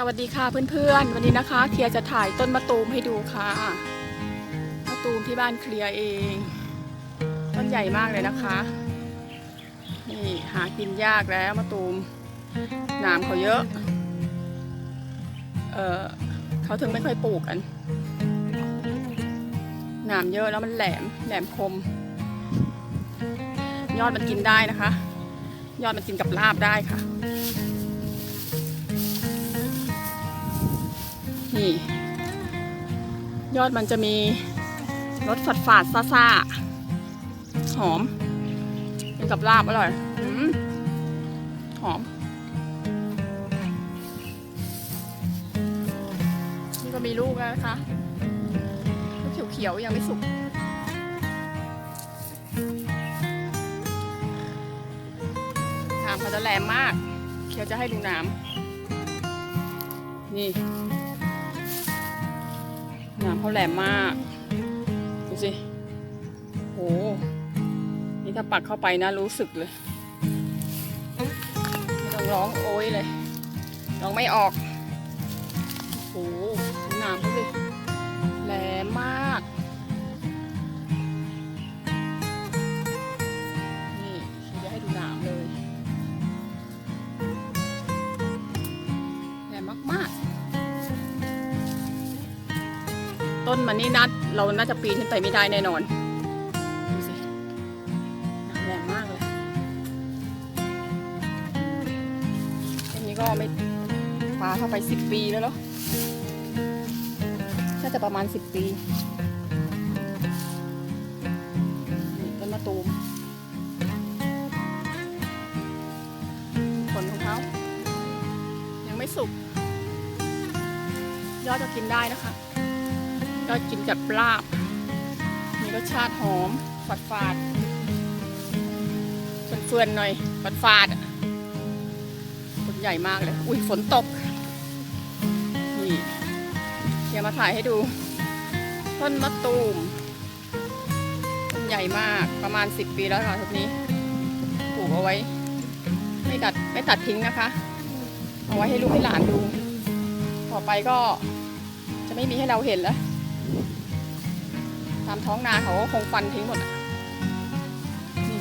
สวัสดีค่ะเพื่อนๆ วันนี้นะคะเคลียร์จะถ่ายต้นมะตูมให้ดูค่ะมะตูมที่บ้านเคลียร์เอง ต้นใหญ่มากเลยนะคะนี่หากินยากแล้วมะตูมหนามเขาเยอะเออเขาถึงไม่ค่อยปลูกกันหนามเยอะแล้วมันแหลมแหลมคม ยอดมันกินได้นะคะ ยอดมันกินกับลาบได้ค่ะ นี่ ยอดมันจะมีรสฝาดฝาดๆซ่าๆหอมกินกับลาบอร่อยอหอม นี่ก็มีลูกแล้วนะคะลูกเขียวๆยังไม่สุกน้ำเขาจะแรงมากเคียวจะให้ดูน้ำนี่ น้ำเขาแหลมมาก ดูสิโห นี่ถ้าปักเข้าไปนะรู้สึกเลย ไม่ต้องร้องโอยเลย ร้องไม่ออก โหหดูน้ำเขาสิ ต้นมันนี่นัดเราน่าจะปีนขึ้นไปไม่ได้แน่นอนดูสิน้ำแรงมากเลยต้นนี้ก็ไม่ปลาเข้าไปสิบปีแล้วเหรอน่าจะประมาณสิบปีต้นมะตูมผลของเขายังไม่สุกยอดจะกินได้นะคะ ยอดกินกับลาบ มีรสชาติหอมฝาดฝาดๆเฟื่อนๆหน่อยฝาดฝาดๆอะผลใหญ่มากเลย อุ้ยฝนตก นี่เดี๋ยวมาถ่ายให้ดู ต้นมะตูมต้นใหญ่มากประมาณ 10 ปีแล้วค่ะทุกนี้ปลูกเอาไว้ ไม่ตัดไม่ตัดทิ้งนะคะ เอาไว้ให้ลูกให้หลานดู ต่อไปก็จะไม่มีให้เราเห็นแล้ว ตามท้องนาเขาก็คงฟันทิ้งหมดอะนี่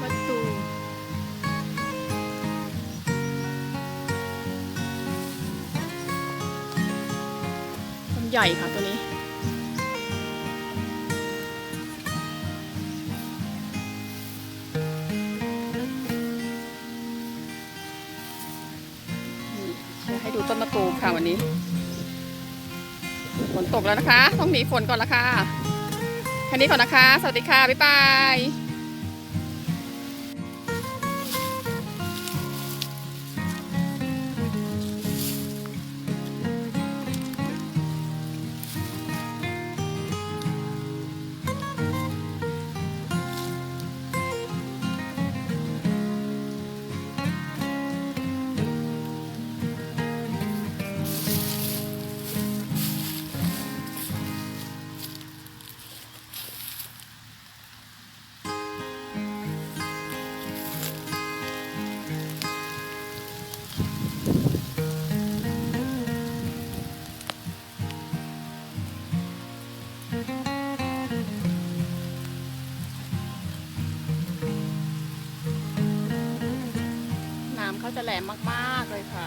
มะตูต้นใหญ่ค่ะตัว ให้ดูต้นมะตูมค่ะวันนี้ฝนตกแล้วนะคะ ต้องหนีฝนก่อนละค่ะแค่นี้ก่อนนะคะ สวัสดีค่ะ บ๊ายบาย มากๆเลยค่ะ